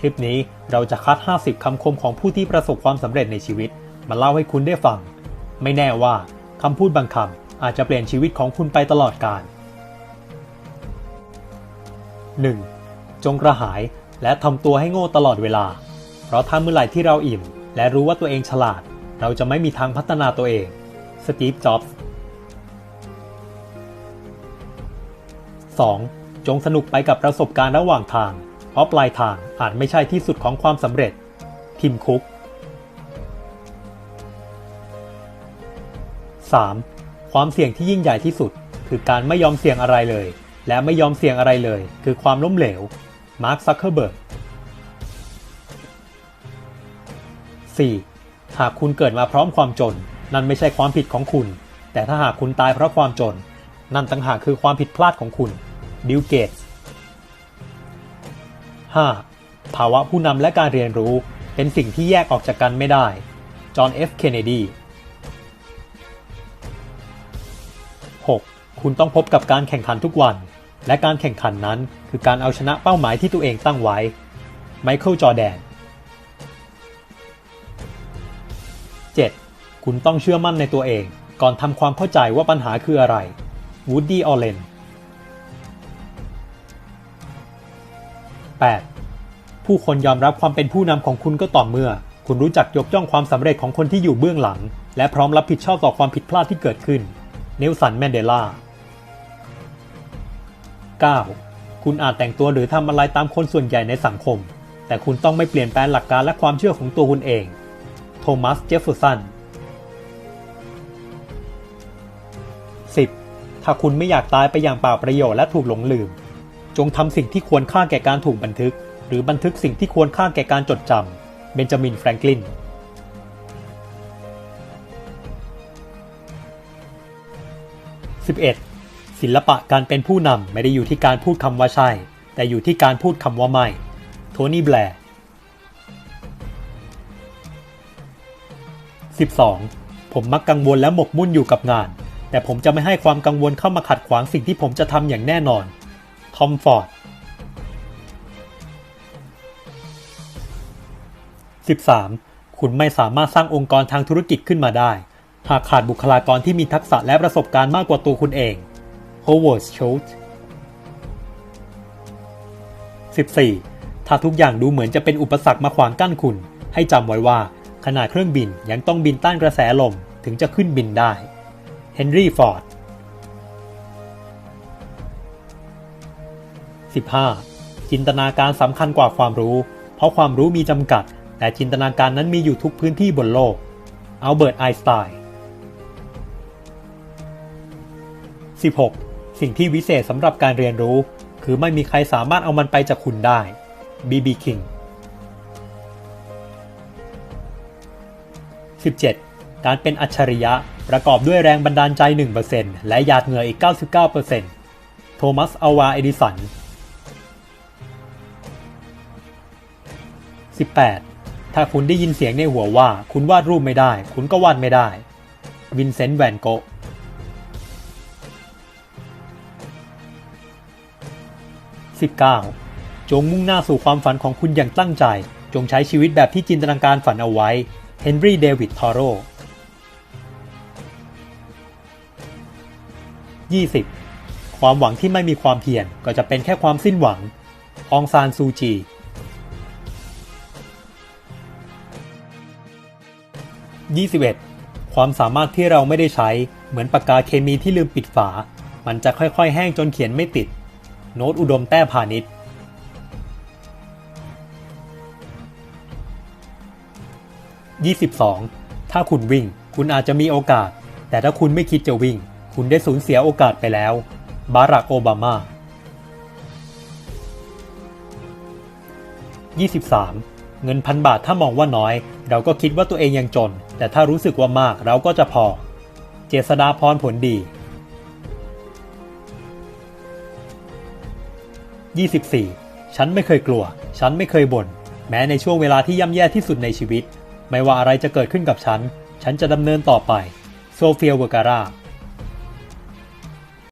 คลิปนี้เราจะคัด 50 คำคมของผู้ที่ประสบความสำเร็จในชีวิต มาเล่าให้คุณได้ฟัง ไม่แน่ว่าคำพูดบางคำอาจจะเปลี่ยนชีวิตของคุณไปตลอดกาล 1. จงกระหายและทำตัวให้โง่ตลอดเวลา เพราะถ้าเมื่อไหร่ที่เราอิ่ม และรู้ว่าตัวเองฉลาด เราจะไม่มีทางพัฒนาตัวเอง สตีฟ จ็อบส์ 2. จงสนุกไปกับประสบการณ์ระหว่างทาง เพราะปลายทางอาจไม่ใช่ที่สุดของความสำเร็จ ทิมคุก 3. ความเสี่ยงที่ยิ่งใหญ่ที่สุด คือการไม่ยอมเสี่ยงอะไรเลย และไม่ยอมเสี่ยงอะไรเลย คือความล้มเหลว มาร์คซักเคอร์เบิร์ก 4. หากคุณเกิดมาพร้อมความจน นั่นไม่ใช่ความผิดของคุณ แต่ถ้าหากคุณตายเพราะความจน นั่นต่างหากคือความผิดพลาดของคุณ บิลเกตส์ 5. ภาวะผู้นำและการเรียนรู้เป็นสิ่งที่แยกออกจากกันไม่ได้ จอห์น เอฟ เคนเนดี 6. คุณต้องพบกับการแข่งขันทุกวัน และการแข่งขันนั้นคือการเอาชนะเป้าหมายที่ตัวเองตั้งไว้ ไมเคิล จอแดน 7. คุณต้องเชื่อมั่นในตัวเอง ก่อนทำความเข้าใจว่าปัญหาคืออะไร วูดดี้ ออเลน 8. ผู้คนยอมรับความเป็นผู้นำของคุณก็ต่อเมื่อ คุณรู้จักยกย่องความสำเร็จของคนที่อยู่เบื้องหลัง และพร้อมรับผิดชอบต่อความผิดพลาดที่เกิดขึ้น เนลสันแมนเดลา 9. คุณอาจแต่งตัวหรือทำอะไรตามคนส่วนใหญ่ในสังคม แต่คุณต้องไม่เปลี่ยนแปลงหลักการและความเชื่อของตัวคุณเอง โทมัส เจฟเฟอร์สัน 10. ถ้าคุณไม่อยากตายไปอย่างเปล่าประโยชน์และถูกหลงลืม จงทำสิ่งที่ควรค่าแก่การถูกบันทึก หรือบันทึกสิ่งที่ควรค่าแก่การจดจำเบนจามินแฟรงคลิน 11. ศิลปะการเป็นผู้นำไม่ได้อยู่ที่การพูดคำว่าใช่ แต่อยู่ที่การพูดคำว่าไม่ โทนี่แบร์ 12. ผมมักกังวลและหมกมุ่นอยู่กับงาน แต่ผมจะไม่ให้ความกังวลเข้ามาขัดขวางสิ่งที่ผมจะทำอย่างแน่นอน อมฟอร์ด 13. คุณไม่สามารถสร้างองค์กรทางธุรกิจขึ้นมาได้ หากขาดบุคลากรที่มีทักษะและประสบการณ์มากกว่าตัวคุณเองโฮเวิร์ดโชต 14. ถ้าทุกอย่างดูเหมือนจะเป็นอุปสรรคมาขวางกั้นคุณ ให้จำไว้ว่าขนาดเครื่องบินยังต้องบินต้านกระแสลมถึงจะขึ้นบินได้เฮ 15. จินตนาการสำคัญกว่าความรู้ เพราะความรู้มีจำกัด แต่จินตนาการนั้นมีอยู่ทุกพื้นที่บนโลกอัลเบิร์ตไอน์สไตน์ 16. สิ่งที่วิเศษสำหรับการเรียนรู้ คือไม่มีใครสามารถเอามันไปจากคุณได้บีบีคิง 17. การเป็นอัจฉริยะประกอบด้วยแรงบันดาลใจ 1%และหยาดเหงื่ออีก 99%โทมัสอาวาเอดิสัน 18. ถ้าคุณได้ยินเสียงในหัวว่า คุณวาดรูปไม่ได้ คุณก็วาดไม่ได้ วินเซนต์ แวนโกะ 19. จงมุ่งหน้าสู่ความฝันของคุณอย่างตั้งใจ จงใช้ชีวิตแบบที่จินตนาการฝันเอาไว้ เฮนรี่ เดวิด ทอโร 20. ความหวังที่ไม่มีความเพียรก็จะเป็นแค่ความสิ้นหวังองซานซูจี 21. ความสามารถที่เราไม่ได้ใช้เหมือนปากกาเคมีที่ลืมปิดฝา มันจะค่อยๆ แห้งจนเขียนไม่ติด โน้ตอุดมแต้พาณิชย์ 22. ถ้าคุณวิ่ง คุณอาจจะมีโอกาส แต่ถ้าคุณไม่คิดจะวิ่ง คุณได้สูญเสียโอกาสไปแล้ว บารักโอบามา 23. เงินพันบาทถ้ามองว่าน้อย เราก็คิดว่าตัวเองยังจน แต่ถ้ารู้สึกว่ามากเราก็จะพอ เจษดาพรผลดี 24. ฉันไม่เคยกลัว ฉันไม่เคยบน่น แม้ในช่วงเวลาที่ย่ำแย่ที่สุดในชีวิต ไม่ว่าอะไรจะเกิดขึ้นกับฉัน ฉันจะดำเนินต่อไป โซเฟียเวอร์การา